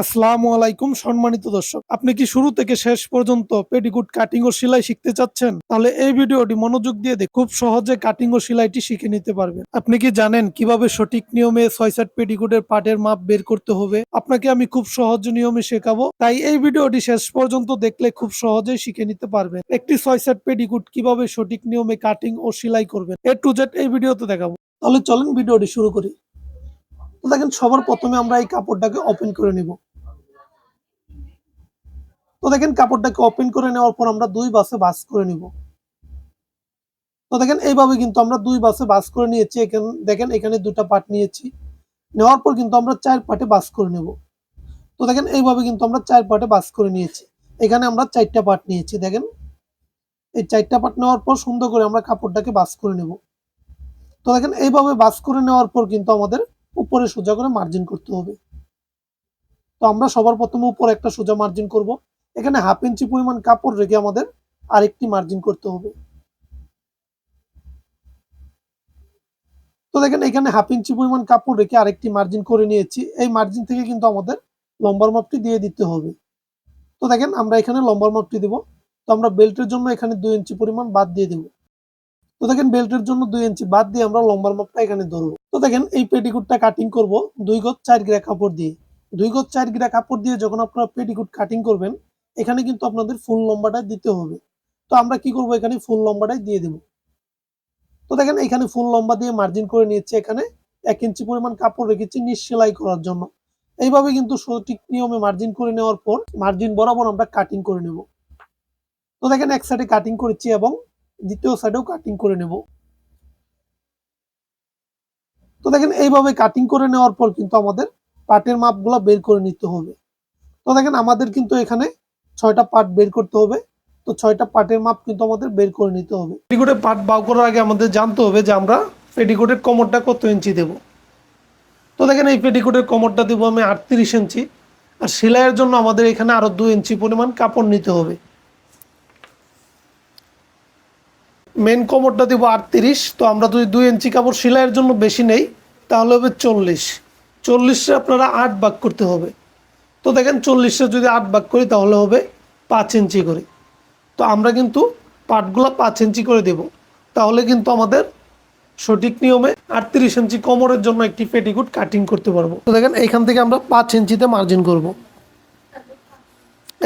আসসালামু আলাইকুম, সম্মানিত দর্শক। আপনি কি শুরু থেকে শেষ পর্যন্ত পেটিকুট কাটিং ও সেলাই শিখতে চাচ্ছেন? তাহলে এই ভিডিওটি মনোযোগ দিয়ে দেখ খুব সহজে কাটিং ও সেলাইটি শিখে নিতে পারবেন। আপনি কি জানেন কীভাবে সঠিক নিয়মে ছয় সাত পেটিকুটের পাটের মাপ বের করতে হবে? আপনাকে আমি খুব সহজ নিয়মে শেখাবো। তাই এই ভিডিওটি শেষ পর্যন্ত দেখলে খুব সহজেই শিখে নিতে পারবেন। একটি ছয় সাত পেটিকুট কীভাবে সঠিক নিয়মে কাটিং ও সেলাই করবেন? এ টু জেড এই ভিডিওতে দেখাবো। তাহলে চলেন ভিডিওটি শুরু করি। দেখেন, সবার প্রথমে আমরা এই কাপড়টাকে ওপেন করে নিব। তো দেখেন কাপড়টাকে ওপেন করে নেওয়ার পর আমরা দুই বাসে বাস করে নিব। তো দেখেন এইভাবে কিন্তু আমরা দুই বাসে বাস করে নিয়েছি। এখানে, দেখেন এখানে দুটা পার্ট নিয়েছি। নেওয়ার পর কিন্তু আমরা চার পার্টে বাস করে নেব। তো দেখেন এইভাবে কিন্তু আমরা চার পার্টে বাস করে নিয়েছি। এখানে আমরা চারটা পার্ট নিয়েছি, দেখেন। এই চারটা পার্ট নেওয়ার পর সুন্দর করে আমরা কাপড়টাকে বাস করে নেব। তো দেখেন এইভাবে বাস করে নেওয়ার পর কিন্তু আমাদের উপরে সোজা করে মার্জিন করতে হবে। তো আমরা সবার প্রথমে উপরে একটা সোজা মার্জিন করব। এখানে হাফ ইঞ্চি পরিমাণ কাপড় রেখে আমাদের আরেকটি মার্জিন করতে হবে। তো দেখেন, এখানে হাফ ইঞ্চি পরিমাণ কাপড় রেখে আরেকটি মার্জিন করে নিয়েছি। এই মার্জিন থেকে কিন্তু আমাদের লম্বার মাপটি দিয়ে দিতে হবে। তো দেখেন, আমরা এখানে লম্বার মাপটি দিব। তো আমরা বেল্টের জন্য এখানে দুই ইঞ্চি পরিমাণ বাদ দিয়ে দেব। তো দেখেন বেল্টের জন্য দুই ইঞ্চি বাদ দিয়ে আমরা লম্বার মাপটা এখানে ধরবো। তো দেখেন, এই পেটিকুটটা কাটিং করব দুই গজ চার গিরা কাপড় দিয়ে। দুই গজ চার গ্রা কাপড় দিয়ে যখন আপনারা পেটিকুট কাটিং করবেন এখানে কিন্তু আপনাদের ফুল লম্বাটা দিতে হবে। তো আমরা কি করব এখানে ফুল লম্বাটাই দিয়ে দেব। তো দেখেন এখানে ফুল লম্বা দিয়ে মার্জিন করে নিয়েছি এখানে। এক ইঞ্চি পরিমাণ কাপড় রেখেছি নিচ সেলাই করার জন্য। এইভাবে কিন্তু সঠিক নিয়মে মার্জিন করে নেওয়ার পর মার্জিন বরাবর আমরা কাটিং করে নেব। তো দেখেন এক সাইডে কাটিং করেছি এবং দ্বিতীয় সাইডেও কাটিং করে নেব। তো দেখেন এইভাবে কাটিং করে নেওয়ার পর কিন্তু আমাদের পাটের মাপগুলো বের করে নিতে হবে। তো দেখেন আমাদের কিন্তু এখানে ছয়টা পার্ট বের করতে হবে। তো ছয়টা পার্টের মাপ কিন্তু আমাদের বের করে নিতে হবে। পেটিকোটের পার্ট বাউ করার আগে আমাদের জানতে হবে যে আমরা পেটিকোটের কোমরটা কত ইঞ্চি দেব। তো দেখেন এই পেটিকোটের কোমরটা দেবো আমি আটত্রিশ ইঞ্চি। আর সেলাইয়ের জন্য আমাদের এখানে আরও দু ইঞ্চি পরিমাণ কাপড় নিতে হবে। মেন কোমরটা দিব আটত্রিশ। তো আমরা যদি দুই ইঞ্চি কাপড় সেলাইয়ের জন্য বেশি নেই, তাহলে হবে চল্লিশ। চল্লিশে আপনারা আট ভাগ করতে হবে। তো দেখেন চল্লিশটা যদি আট ভাগ করি তাহলে হবে পাঁচ ইঞ্চি করে। তো আমরা কিন্তু পাটগুলো পাঁচ ইঞ্চি করে দেব। তাহলে কিন্তু আমাদের সঠিক নিয়মে আটত্রিশ ইঞ্চি কোমরের জন্য একটি পেটিকুট কাটিং করতে পারব। তো দেখেন এইখান থেকে আমরা পাঁচ ইঞ্চিতে মার্জিন করব।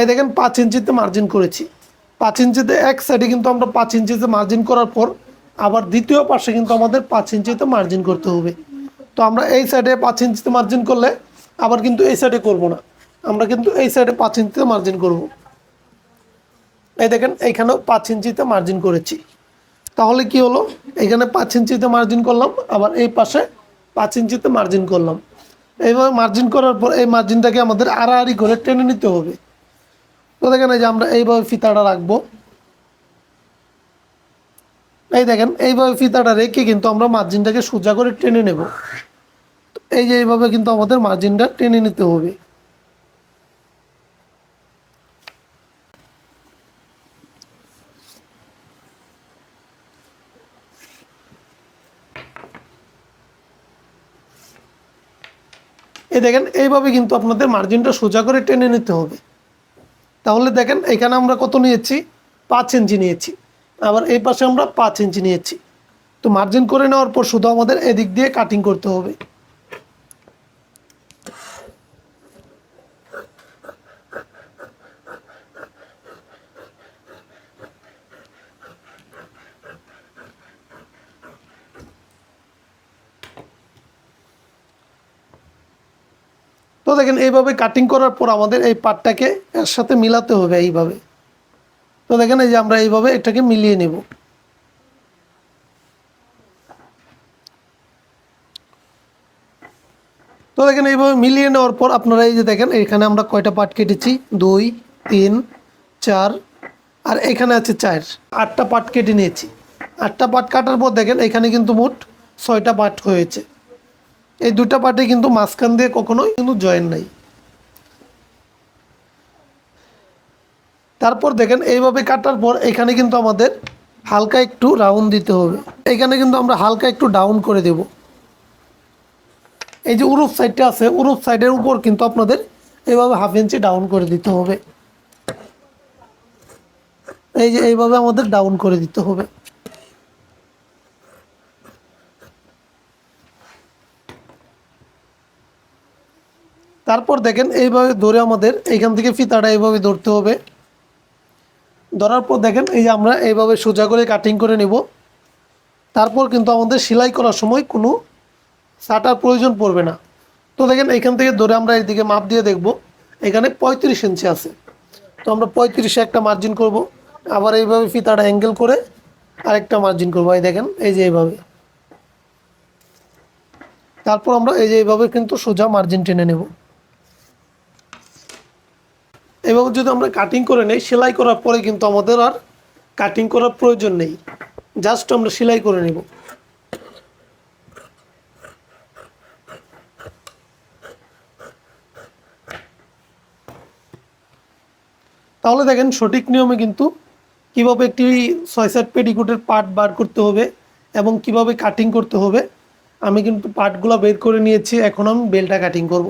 এই দেখেন পাঁচ ইঞ্চিতে মার্জিন করেছি। পাঁচ ইঞ্চিতে এক সাইডে কিন্তু আমরা পাঁচ ইঞ্চিতে মার্জিন করার পর আবার দ্বিতীয় পাশে কিন্তু আমাদের পাঁচ ইঞ্চিতে মার্জিন করতে হবে। তো আমরা এই সাইডে পাঁচ ইঞ্চিতে মার্জিন করলে আবার কিন্তু এই সাইডে করব না। আমরা কিন্তু এই সাইডে পাঁচ ইঞ্চিতে মার্জিন করব। এই দেখেন, এইখানেও পাঁচ ইঞ্চিতে মার্জিন করেছি। তাহলে কি হলো? এখানে পাঁচ ইঞ্চিতে মার্জিন করলাম, আবার এই পাশে পাঁচ ইঞ্চিতে মার্জিন করলাম। এইভাবে মার্জিন করার পর এই মার্জিনটাকে আমাদের আড়াআড়ি করে টেনে নিতে হবে। তো দেখেন, এই যে আমরা এইভাবে ফিতাটা রাখব। এই দেখেন, এইভাবে ফিতাটা রেখে কিন্তু আমরা মার্জিনটাকে সোজা করে টেনে নেব। এই যে এইভাবে কিন্তু আমাদের মার্জিনটা টেনে নিতে হবে। এই দেখেন, এইভাবে কিন্তু আপনাদের মার্জিনটা সোজা করে টেনে নিতে হবে। তাহলে দেখেন, এখানে আমরা কত নিয়েছি? পাঁচ ইঞ্চি নিয়েছি। আবার এই পাশে আমরা পাঁচ ইঞ্চি নিয়েছি। তো মার্জিন করে নেওয়ার পর শুধু আমাদের এদিক দিয়ে কাটিং করতে হবে। তো দেখেন, এইভাবে কাটিং করার পর আমাদের এই পাটটাকে এর সাথে মিলাতে হবে এইভাবে। তো দেখেন, এই যে আমরা এইভাবে এটাকে মিলিয়ে নেব। তো দেখেন, এইভাবে মিলিয়ে নেওয়ার পর আপনারা এই যে দেখেন, এখানে আমরা কয়টা পাট কেটেছি? দুই, তিন, চার, আর এখানে আছে চার। আটটা পাট কেটে নিয়েছি। আটটা পাট কাটার পর দেখেন, এখানে কিন্তু মোট ছয়টা পাট হয়েছে। এই দুটা পাটে কিন্তু মাঝখান দিয়ে কখনোই কিন্তু জয়েন নাই। তারপর দেখেন, এইভাবে কাটার পর এখানে কিন্তু আমাদের হালকা একটু রাউন্ড দিতে হবে। এখানে কিন্তু আমরা হালকা একটু ডাউন করে দেব। এই যে উরুপ সাইডটা আছে উরুপ সাইডের উপর কিন্তু আপনাদের এইভাবে হাফ ইঞ্চি ডাউন করে দিতে হবে। এই যে এইভাবে আমাদের ডাউন করে দিতে হবে। তারপর দেখেন এইভাবে ধরে আমাদের এইখান থেকে ফিতাটা এইভাবে ধরতে হবে। ধরার পর দেখেন এই যে আমরা এইভাবে সোজা করে কাটিং করে নেব। তারপর কিন্তু আমাদের সেলাই করার সময় কোনো সাটার প্রয়োজন পড়বে না। তো দেখেন এইখান থেকে ধরে আমরা এইদিকে মাপ দিয়ে দেখব। এখানে পঁয়ত্রিশ ইঞ্চি আছে। তো আমরা পঁয়ত্রিশে একটা মার্জিন করব। আবার এইভাবে ফিতাটা অ্যাঙ্গেল করে আরেকটা মার্জিন করব। এই দেখেন, এই যে এইভাবে। তারপর আমরা এই যে এইভাবে কিন্তু সোজা মার্জিন টেনে নেব। এভাবে যদি আমরা কাটিং করে নেই, সেলাই করার পরে কিন্তু আমাদের আর কাটিং করার প্রয়োজন নেই। জাস্ট আমরা সেলাই করে নেব। তাহলে দেখেন সঠিক নিয়মে কিন্তু কীভাবে একটি ছয় সাইড পেটিকুটের পার্ট বার করতে হবে এবং কীভাবে কাটিং করতে হবে, আমি কিন্তু পার্টগুলো বের করে নিয়েছি, এখন আমি বেলটা কাটিং করব।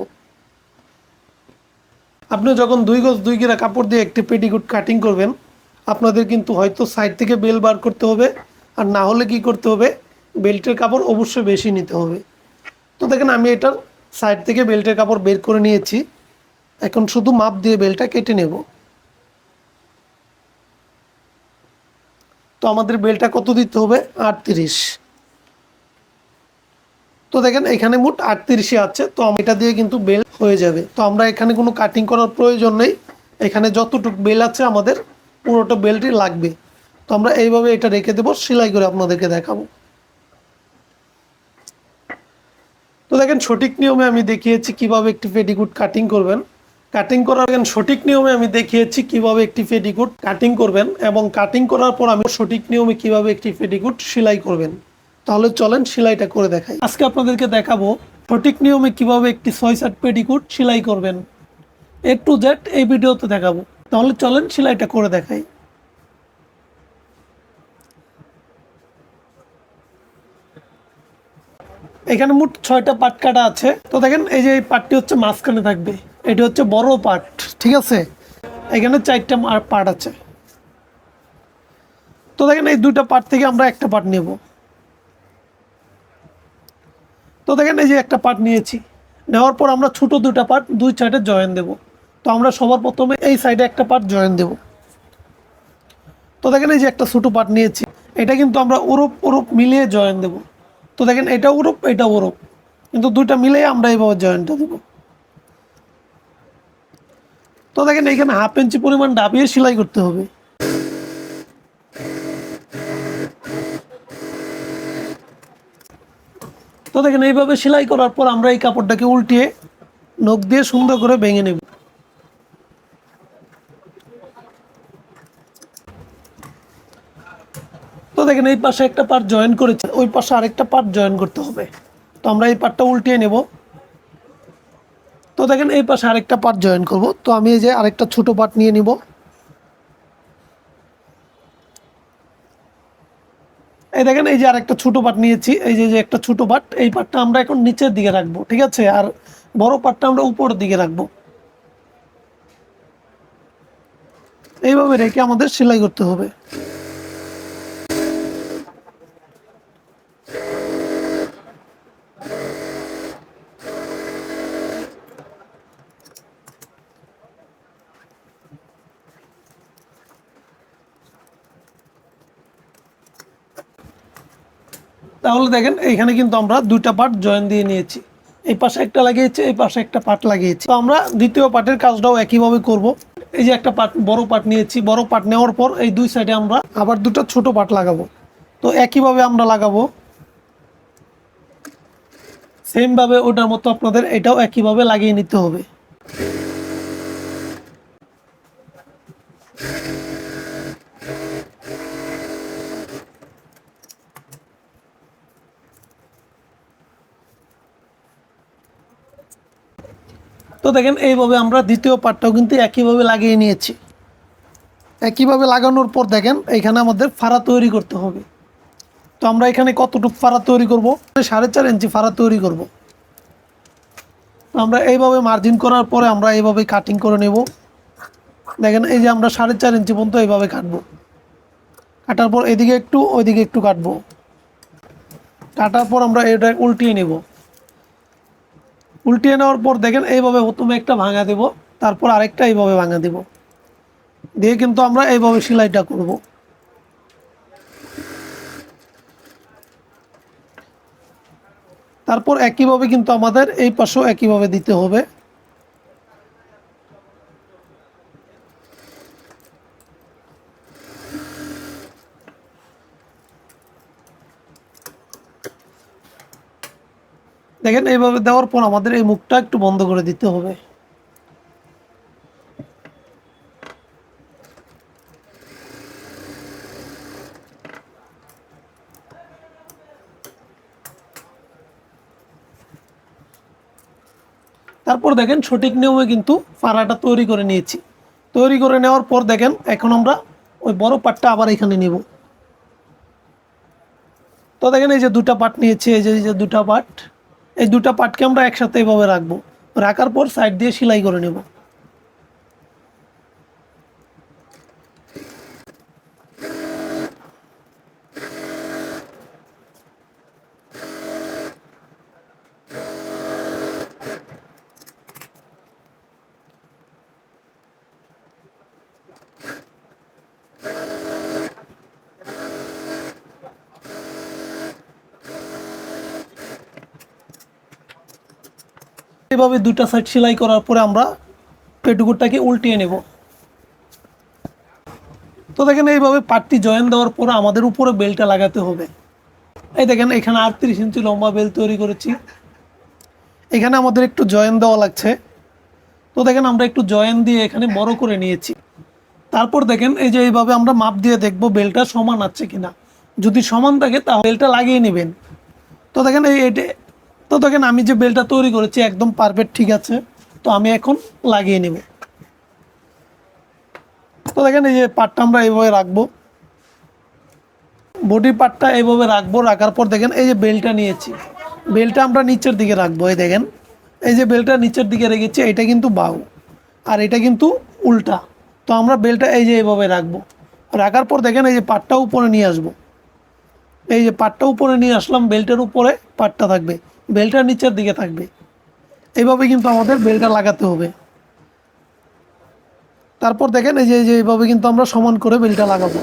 আপনি যখন দুই গজ দুই গিরা কাপড় দিয়ে একটি পেটিকুট কাটিং করবেন, আপনাদের কিন্তু হয়তো সাইড থেকে বেল বার করতে হবে। আর না হলে কি করতে হবে? বেল্টের কাপড় অবশ্যই বেশি নিতে হবে। তো দেখেন, আমি এটার সাইড থেকে বেল্টের কাপড় বের করে নিয়েছি। এখন শুধু মাপ দিয়ে বেলটা কেটে নেব। তো আমাদের বেলটা কত দিতে হবে? আটত্রিশ। তো দেখেন, এখানে মোট আটত্রিশে আছে, তো এটা দিয়ে কিন্তু বেল হয়ে যাবে। তো আমরা এখানে কোনো কাটিং করার প্রয়োজন নেই। এখানে যতটুকু বেল আছে আমাদের, পুরোটা বেলটি লাগবে। তো আমরা এইভাবে এটা রেখে দেবো, সেলাই করে আপনাদেরকে দেখাবো। তো দেখেন, সঠিক নিয়মে আমি দেখিয়েছি কীভাবে একটি পেটিকুট কাটিং করবেন। কাটিং করার দেখেন, সঠিক নিয়মে আমি দেখিয়েছি কীভাবে একটি পেটিকুট কাটিং করবেন এবং কাটিং করার পর আমি সঠিক নিয়মে কীভাবে একটি পেটিকুট সেলাই করবেন। তাহলে চলেন সেলাইটা করে দেখাই। আজকে আপনাদেরকে দেখাবো সঠিক নিয়মে কীভাবে একটি ছয় সাত পেটিকুট সেলাই করবেন। এ টু জেড এই ভিডিওতে দেখাবো। তাহলে চলেন সেলাইটা করে দেখাই। এখানে মোট ছয়টা পাট কাটা আছে। তো দেখেন, এই যে এই পাটটি হচ্ছে মাঝখানে থাকবে। এটি হচ্ছে বড় পাট, ঠিক আছে? এখানে চারটা পাট আছে। তো দেখেন, এই দুইটা পাট থেকে আমরা একটা পাট নেব। তো দেখেন এই যে একটা পার্ট নিয়েছি। নেওয়ার পর আমরা ছোট দুটা পার্ট দুই সাইডে জয়েন দেব। তো আমরা সবার প্রথমে এই সাইডে একটা পার্ট জয়েন দেব। তো দেখেন এই যে একটা ছোটো পার্ট নিয়েছি, এটা কিন্তু আমরা ওরপ ওরপ মিলিয়ে জয়েন দেব। তো দেখেন এটা ওরপ এটা ওরপ। কিন্তু দুইটা মিলিয়ে আমরা এইভাবে জয়েনটা দেব। তো দেখেন এখানে হাফ ইঞ্চি পরিমাণ ডাবিয়ে সেলাই করতে হবে। তো দেখেন, এইভাবে সেলাই করার পর আমরা এই কাপড়টাকে উল্টিয়ে নখ দিয়ে সুন্দর করে ভেঙে নেব। তো দেখেন, এই পাশে একটা পার্ট জয়েন করেছে, ওই পাশে আরেকটা পার্ট জয়েন করতে হবে। তো আমরা এই পার্টটা উল্টিয়ে নেব। তো দেখেন, এই পাশে আরেকটা পার্ট জয়েন করব। তো আমি এই যে আরেকটা ছোট পার্ট নিয়ে নিব। এই দেখেন, এই যে আর একটা ছোট পাট নিয়েছি। এই যে একটা ছোট পাট, এই পাটটা আমরা এখন নিচের দিকে রাখব, ঠিক আছে? আর বড় পাটটা আমরা উপরের দিকে রাখব। এইভাবে রেখে আমাদের সেলাই করতে হবে। তাহলে দেখেন, এইখানে কিন্তু আমরা দুইটা পার্ট জয়েন দিয়ে নিয়েছি। এই পাশে একটা লাগিয়েছি, এই পাশে একটা পার্ট লাগিয়েছি। তো আমরা দ্বিতীয় পার্টের কাজটাও একইভাবে করব। এই যে একটা পার্ট বড় পার্ট নিয়েছি, বড় পার্ট নেওয়ার পর এই দুই সাইডে আমরা আবার দুটো ছোট পার্ট লাগাবো। তো একইভাবে আমরা লাগাবো। সেমভাবে ওটার মতো আপনাদের এটাও একইভাবে লাগিয়ে নিতে হবে। তো দেখেন, এইভাবে আমরা দ্বিতীয় পার্টটাও কিন্তু একইভাবে লাগিয়ে নিয়েছি। একইভাবে লাগানোর পর দেখেন এখানে আমাদের ফাড়া তৈরি করতে হবে। তো আমরা এখানে কতটুকু ফাড়া তৈরি করব? সাড়ে চার ইঞ্চি ফাড়া তৈরি করব। আমরা এইভাবে মার্জিন করার পরে আমরা এইভাবে কাটিং করে নেব। দেখেন, এই যে আমরা সাড়ে চার ইঞ্চি পর্যন্ত এইভাবে কাটবো। কাটার পর এদিকে একটু, ওইদিকে একটু কাটবো। কাটার পর আমরা এটা উল্টিয়ে নেব। উল্টিয়ে নেওয়ার পর দেখেন এইভাবে প্রথমে একটা ভাঙা দেব, তারপর আরেকটা এইভাবে ভাঙা দেব। দিয়ে কিন্তু আমরা এইভাবে সেলাইটা করব। তারপর একইভাবে কিন্তু আমাদের এই পাশেও একইভাবে দিতে হবে। দেখেন, এইভাবে দেওয়ার পর আমাদের এই মুখটা একটু বন্ধ করে দিতে হবে। তারপর দেখেন, সঠিক নিয়মে কিন্তু ফাড়াটা তৈরি করে নিয়েছি। তৈরি করে নেওয়ার পর দেখেন, এখন আমরা ওই বড় পাটটা আবার এখানে নেব। তো দেখেন, এই যে দুটা পাট নিয়েছি, এই যে এই যে দুটা পাট। এই দুটা পাটকে আমরা একসাথে এইভাবে রাখব। রাখার পর সাইড দিয়ে সেলাই করে নেব। এইভাবে দুটা সাইড সেলাই করার পরে আমরা পেটুকুরটাকে উল্টিয়ে নেব। তো দেখেন এইভাবে পাটটি জয়েন দেওয়ার পরে আমাদের উপরে বেলটা লাগাতে হবে। এই দেখেন এখানে আটত্রিশ ইঞ্চি লম্বা বেল তৈরি করেছি। এখানে আমাদের একটু জয়েন দেওয়া লাগছে। তো দেখেন আমরা একটু জয়েন দিয়ে এখানে বড় করে নিয়েছি। তারপর দেখেন এই যে এইভাবে আমরা মাপ দিয়ে দেখব বেলটা সমান আছে কিনা। যদি সমান থাকে তাহলে বেলটা লাগিয়ে নেবেন। তো দেখেন এই তো দেখেন, আমি যে বেলটা তৈরি করেছি একদম পারফেক্ট ঠিক আছে। তো আমি এখন লাগিয়ে নেব। তো দেখেন, এই যে পাটটা আমরা এইভাবে রাখব। বডি পার্টটা এইভাবে রাখব, রাখার পর দেখেন, এই যে বেলটা নিয়েছি। বেলটা আমরা নিচের দিকে রাখব, এই দেখেন। এই যে বেলটা নিচের দিকে রেখেছি, এটা কিন্তু বাউ। আর এটা কিন্তু উল্টা। তো আমরা বেলটা এই যে এইভাবে রাখব। রাখার পর দেখেন, এই যে পাটটা উপরে নিয়ে আসব। এই যে পাটটা উপরে নিয়ে আসলাম, বেল্টের উপরে পাটটা থাকবে। বেলটা নিচের দিকে থাকবে। এইভাবে কিন্তু আমাদের বেলটা লাগাতে হবে। তারপর দেখেন এই যে এই যে এইভাবে কিন্তু আমরা সমান করে বেলটা লাগাবো।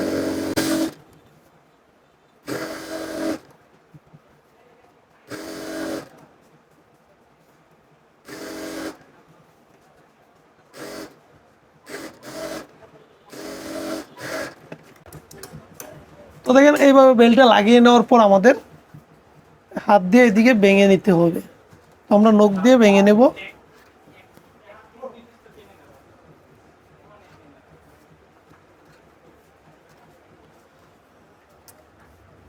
তো দেখেন এইভাবে বেলটা লাগিয়ে নেওয়ার পর আমাদের হাত দিয়ে এদিকে ভেঙে নিতে হবে। আমরা নখ দিয়ে ভেঙে নেব।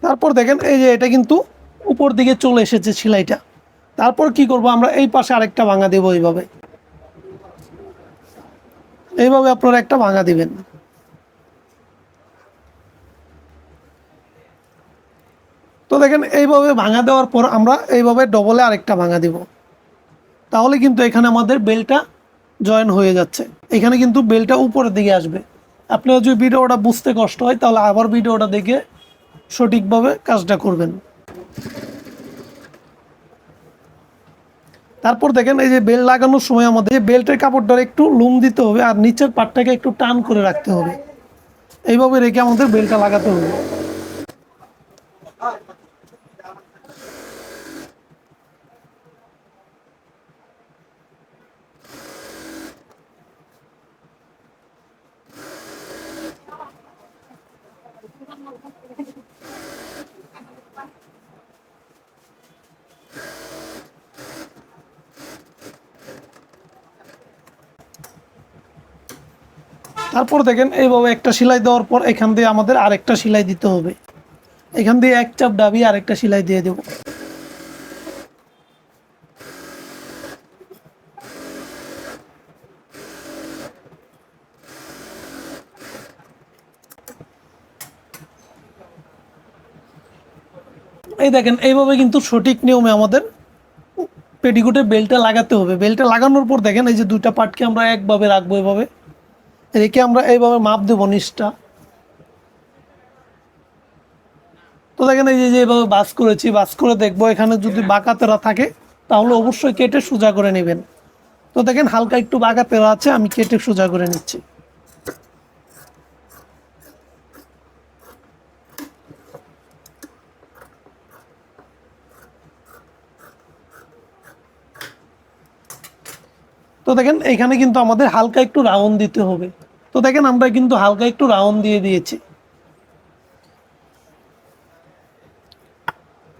তারপর দেখেন, এই যে এটা কিন্তু উপর দিকে চলে এসেছে সেলাইটা। তারপর কি করব, আমরা এই পাশে আরেকটা ভাঙা দেব এইভাবে। এইভাবে আপনারা একটা ভাঙা দিবেন। দেখেন, এইভাবে ভাঙা দেওয়ার পর আমরা এইভাবে ডবলে আরেকটা ভাঙা দিব। তাহলে কিন্তু এখানে আমাদের বেলটা জয়েন হয়ে যাচ্ছে। এখানে কিন্তু বেলটা উপরের দিকে আসবে। আপনারা যদি ভিডিওটা বুঝতে কষ্ট হয়, তাহলে আবার ভিডিওটা দেখে সঠিকভাবে কাজটা করবেন। তারপর দেখেন, এই যে বেল লাগানোর সময় আমাদের এই বেল্টের কাপড়টা একটু লুম দিতে হবে, আর নিচের পাটটাকে একটু টান করে রাখতে হবে। এইভাবে রেখে আমাদের বেলটা লাগাতে হবে। তারপর দেখেন, এইভাবে একটা সেলাই দেওয়ার পর এখান দিয়ে আমাদের আরেকটা সেলাই দিতে হবে। এখান দিয়ে এক চাপ ডাবি আরেকটা সেলাই দিয়ে দেব। এই দেখেন, এইভাবে কিন্তু সঠিক নিয়মে আমাদের পেটিকোটে বেল্টটা লাগাতে হবে। বেল্টটা লাগানোর পর দেখেন, এই যে দুইটা পাটকে আমরা একভাবে রাখব এভাবে। রেখে আমরা এইভাবে মাপ দেবো নিষ্ঠা তো দেখেন এই যে এইভাবে বাস করেছি, বাস করে দেখব এখানে যদি বাঁকা তেরা থাকে, তাহলে অবশ্যই কেটে সোজা করে নেবেন। তো দেখেন হালকা একটু বাঁকা তেরা আছে, আমি কেটে সোজা করে নিচ্ছি। তো দেখেন, এখানে কিন্তু আমাদের হালকা একটু রাউন্ড দিতে হবে। তো দেখেন, আমরা কিন্তু হালকা একটু রাউন্ড দিয়ে দিয়েছি।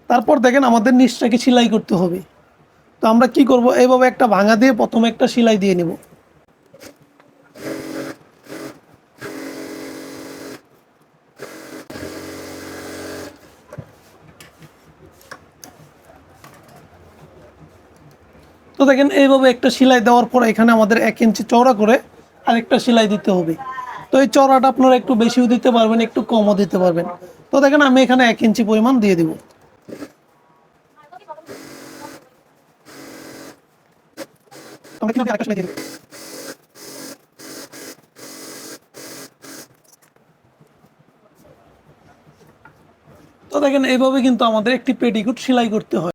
তারপর দেখেন, আমাদের নিচটাকে সেলাই করতে হবে। তো আমরা কি করব? এইভাবে একটা ভাঙা দিয়ে প্রথমে একটা সেলাই দিয়ে নেব। তো দেখেন, এইভাবে একটা সেলাই দেওয়ার পর এখানে আমাদের এক ইঞ্চি চওড়া করে আরেকটা সেলাই দিতে হবে। তো এই চওড়াটা আপনারা একটু বেশিও দিতে পারবেন, একটু কমও দিতে পারবেন। তো দেখেন, আমি এখানে এক ইঞ্চি পরিমাণ দিয়ে দিব। তো দেখেন, এইভাবে কিন্তু আমাদের একটি পেটিকুট সেলাই করতে হয়।